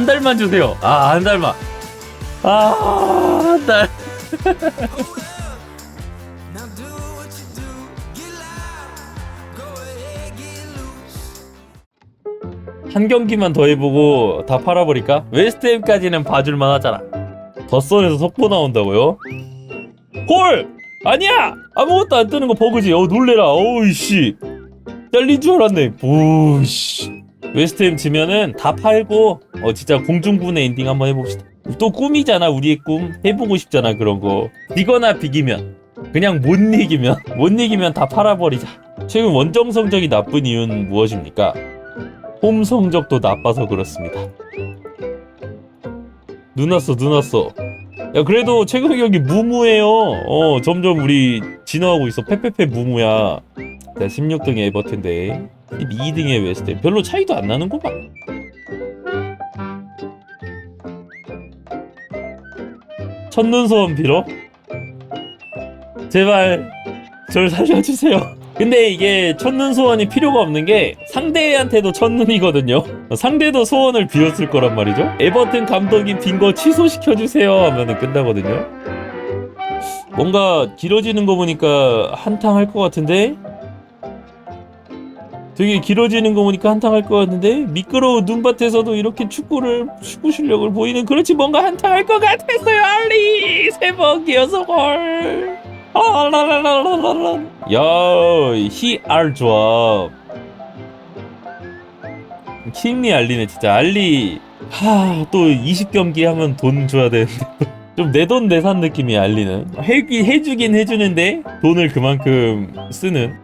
한 달만 주세요. 아, 한 달만. 아, 한 달. 한 경기만 더 해보고 다 팔아버릴까? 웨스트햄까지는 봐줄만 하잖아. 덧선에서 속보 나온다고요? 헐! 아니야! 아무것도 안 뜨는 거 버그지. 어, 놀래라. 어우씨. 잘린 줄 알았네. 오씨. 웨스트햄 지면은 다 팔고, 어, 진짜 공중분해 엔딩 한번 해봅시다. 또 꿈이잖아, 우리의 꿈. 해보고 싶잖아, 그런 거. 비거나 비기면. 그냥 못 이기면. 못 이기면 다 팔아버리자. 최근 원정 성적이 나쁜 이유는 무엇입니까? 홈 성적도 나빠서 그렇습니다. 눈 왔어, 눈 왔어. 야, 그래도 최근 경기 무무해요. 어, 점점 우리 진화하고 있어. 페페페 무무야. 자, 16등의 에버튼데 12등의 웨스트. 별로 차이도 안 나는구만. 첫눈 소원 빌어? 제발 절 살려주세요. 근데 이게 첫눈 소원이 필요가 없는 게 상대한테도 첫눈이거든요. 상대도 소원을 비웠을 거란 말이죠. 에버튼 감독이 빈 거 취소시켜주세요 하면은 끝나거든요. 뭔가 길어지는 거 보니까 한탕 할 것 같은데? 되게 길어지는 거 보니까 한탕 할 것 같은데? 미끄러운 눈밭에서도 이렇게 축구를, 축구 실력을 보이는 그렇지 뭔가 한탕 할 것 같았어요, 알리! 세번 기어서 걸. 아, 라라라라라라. 야, 히 알 조합. 킹리 알리네, 진짜. 알리. 하, 또 20경기 하면 돈 줘야 되는데. 좀 내 돈 내산 느낌이 알리는. 해기, 해주긴 해주는데, 돈을 그만큼 쓰는.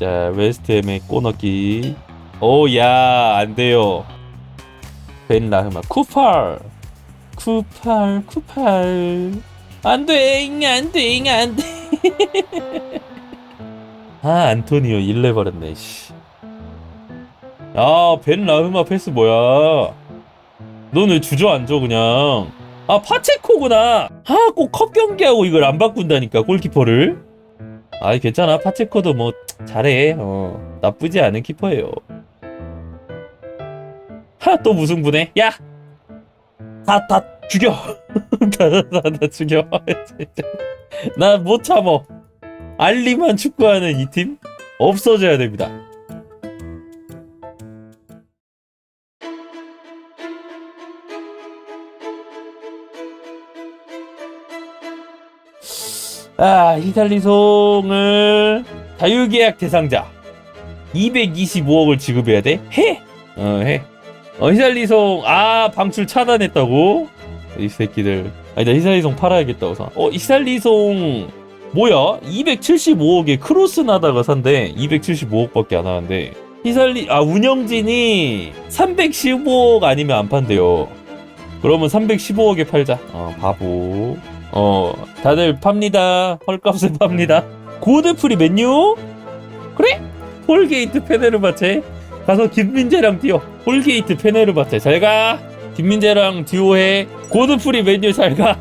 자, 웨스트햄의 꼬넣기. 오, 야, 안 돼요. 벤 라흐마. 쿠팔. 쿠팔, 쿠팔. 안 돼, 안 돼, 안 돼. 아, 안토니오 일레 버렸네, 씨. 야, 벤 라흐마 패스 뭐야? 넌 왜 주저앉아, 그냥? 아, 파체코구나! 아, 꼭 컵 경기하고 이걸 안 바꾼다니까, 골키퍼를? 아이, 괜찮아. 파체코도 뭐, 잘해. 어, 나쁘지 않은 키퍼예요. 하, 또 무승부네. 야! 다, 다 죽여! 다, 다, 다, 다 죽여. 나못 참어. 알리만 축구하는 이 팀? 없어져야 됩니다. 아, 히달리송을 자유계약 대상자 225억을 지급해야 돼? 해! 어, 해. 어, 히달리송, 아, 방출 차단했다고? 이 새끼들. 아니다, 히달리송 팔아야겠다고 사. 어, 히달리송, 뭐야? 275억에 크로스 나다가 산대. 275억밖에 안 하는데. 히살리, 아, 운영진이 315억 아니면 안 판대요. 그러면 315억에 팔자. 어, 바보. 어, 다들 팝니다. 헐값에 팝니다. 고드프리 맨유? 그래? 폴게이트 페네르바체. 가서 김민재랑 뛰어. 폴게이트 페네르바체. 잘 가. 김민재랑 듀오해. 고드프리 맨유 잘 가.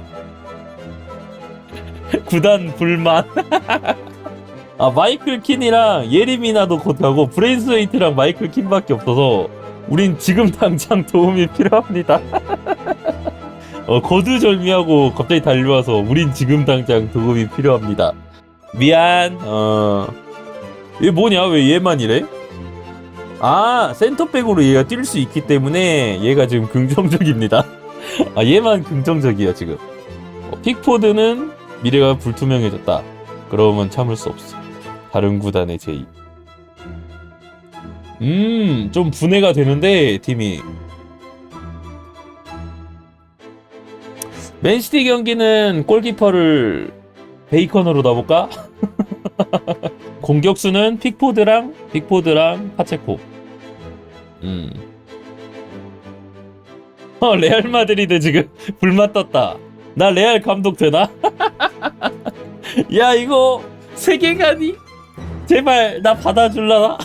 구단 불만. 아, 마이클 킨이랑 예리미나도 곧 가고, 브레인스웨이트랑 마이클 킨밖에 없어서, 우린 지금 당장 도움이 필요합니다. 어, 거두절미하고 갑자기 달려와서 우린 지금 당장 도움이 필요합니다. 미안. 어. 얘 뭐냐? 왜 얘만 이래? 아, 센터백으로 얘가 뛸 수 있기 때문에 얘가 지금 긍정적입니다. 아, 얘만 긍정적이야, 지금. 어, 픽포드는 미래가 불투명해졌다. 그러면 참을 수 없어. 다른 구단의 제의. 음, 좀 분해가 되는데, 팀이. 맨시티 경기는 골키퍼를 베이컨으로 놔볼까? 공격수는 픽포드랑 픽포드랑 파체코. 음. 어 레알 마드리드 지금 불맛 떴다. 나 레알 감독 되나? 야 이거 세계관이 제발 나 받아줄라나?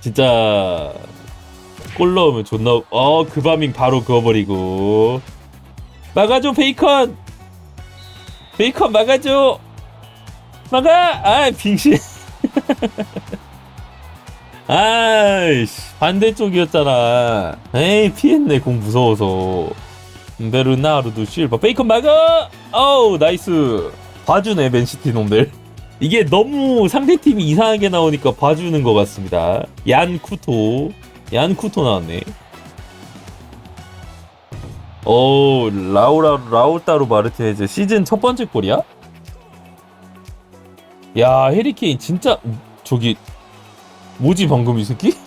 진짜 골 넣으면 존나 어 그 바밍 바로 그어버리고. 막아줘 베이컨! 베이컨 막아줘! 막아! 아 빙신. 아이씨 반대쪽이었잖아. 에이 피했네 공 무서워서. 베르나르도 실바 베이컨 막아! 어우 나이스. 봐주네 맨시티 놈들 이게 너무 상대팀이 이상하게 나오니까 봐주는 것 같습니다 얀 쿠토 얀 쿠토 나왔네 오 라우라 라우타로 마르티네즈 시즌 첫 번째 골이야? 야 해리케인 진짜 저기 뭐지 방금 이 새끼?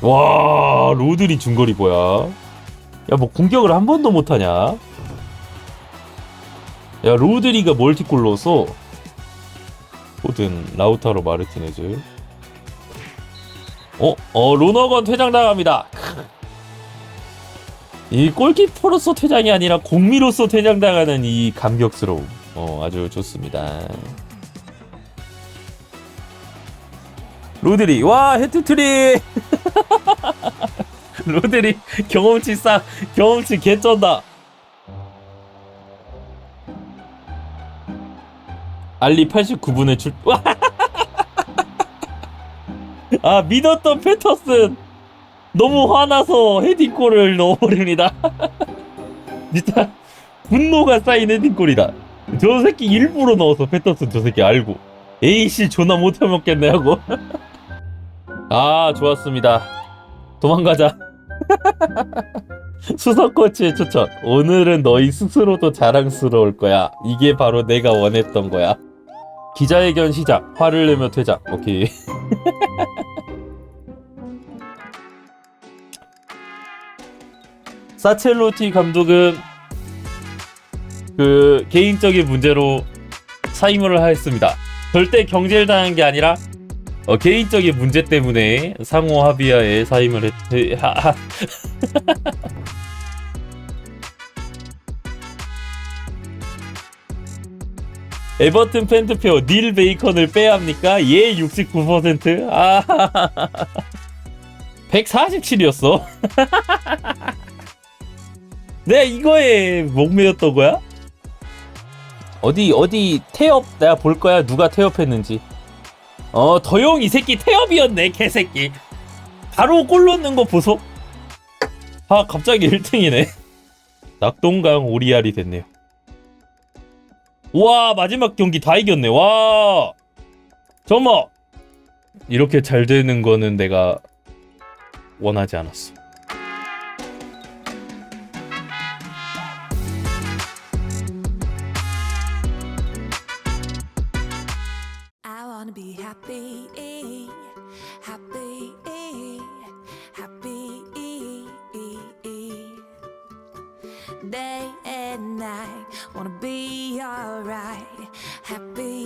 와 로드리 중거리 뭐야? 야 뭐 공격을 한 번도 못하냐? 야 로드리가 멀티골 넣었어 호든 라우타로 마르티네즈 어? 어 로너건 퇴장당합니다. 이 골키퍼로서 퇴장이 아니라 공미로서 퇴장당하는 이 감격스러움. 어 아주 좋습니다. 로드리 와 헤트트릭! 로드리 경험치 싹 경험치 개쩐다 알리 89분에 출 와! 아 믿었던 패터슨. 너무 화나서 헤딩골을 넣어버립니다. 진짜 분노가 쌓인 헤딩골이다. 저 새끼 일부러 넣어서 패터슨 저 새끼 알고. 에이씨 존나 못해먹겠네 하고. 아 좋았습니다. 도망가자. 수석 코치의 추천. 오늘은 너희 스스로도 자랑스러울 거야. 이게 바로 내가 원했던 거야 기자회견 시작 화를 내며 퇴장 오케이 사첼로티 감독은 그 개인적인 문제로 사임을 하였습니다. 절대 경질 당한 게 아니라 어, 개인적인 문제 때문에 상호 합의하에 사임을 했. 해- 하, 에버튼 팬투표 닐 베이컨을 빼야 합니까? 예 69%. 아 147이었어. 내가 이거에 목매였던 거야? 어디 어디 태엽 내가 볼 거야 누가 태엽했는지 어 더용 이 새끼 태엽이었네 개새끼 바로 골 넣는 거 보소 아 갑자기 1등이네 낙동강 오리알이 됐네요 와 마지막 경기 다 이겼네. 와. 잠깐만 이렇게 잘 되는 거는 내가 원하지 않았어 Day and night, wanna be alright, happy.